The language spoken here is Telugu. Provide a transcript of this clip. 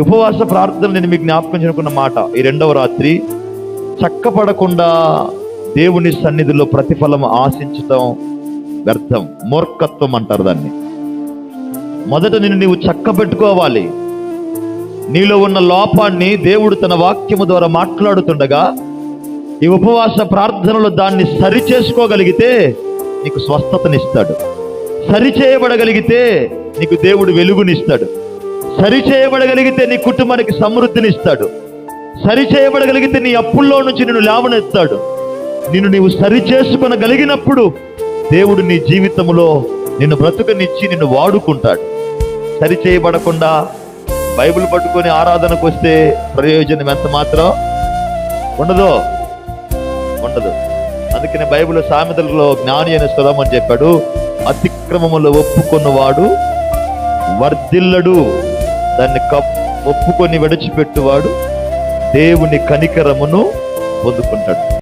ఉపవాస ప్రార్థన నేను మీకు జ్ఞాపకం చేసుకున్న మాట. ఈ రెండవ రాత్రి చక్కపడకుండా దేవుని సన్నిధిలో ప్రతిఫలం ఆశించటం వ్యర్థం. మూర్ఖత్వం అంటారు దాన్ని. మొదట నిన్ను నీవు చక్కబెట్టుకోవాలి. నీలో ఉన్న లోపాన్ని దేవుడు తన వాక్యము ద్వారా మాట్లాడుతుండగా ఈ ఉపవాస ప్రార్థనలో దాన్ని సరి చేసుకోగలిగితే నీకు స్వస్థతనిస్తాడు. సరి చేయబడగలిగితే నీకు దేవుడు వెలుగునిస్తాడు. సరి చేయబడగలిగితే నీ కుటుంబానికి సమృద్ధినిస్తాడు. సరి చేయబడగలిగితే నీ అప్పుల్లో నుంచి నిన్ను లేవనెత్తాడు. నిన్ను నీవు సరి చేసుకొనగలిగినప్పుడు దేవుడు నీ జీవితంలో నిన్ను బ్రతుకనిచ్చి నిన్ను వాడుకుంటాడు. సరి చేయబడకుండా బైబిల్ పట్టుకొని ఆరాధనకు వస్తే ప్రయోజనం ఎంత మాత్రం? ఉండదు. ఉండదు. అందుకని బైబిల్ సామెతలలో జ్ఞాని అనే స్వరం అని చెప్పాడు అతిక్రమములు ఒప్పుకున్నవాడు వర్ధిల్లడు. దాన్ని ఒప్పుకొని విడిచిపెట్టువాడు దేవుని కనికరమును పొందుకుంటాడు.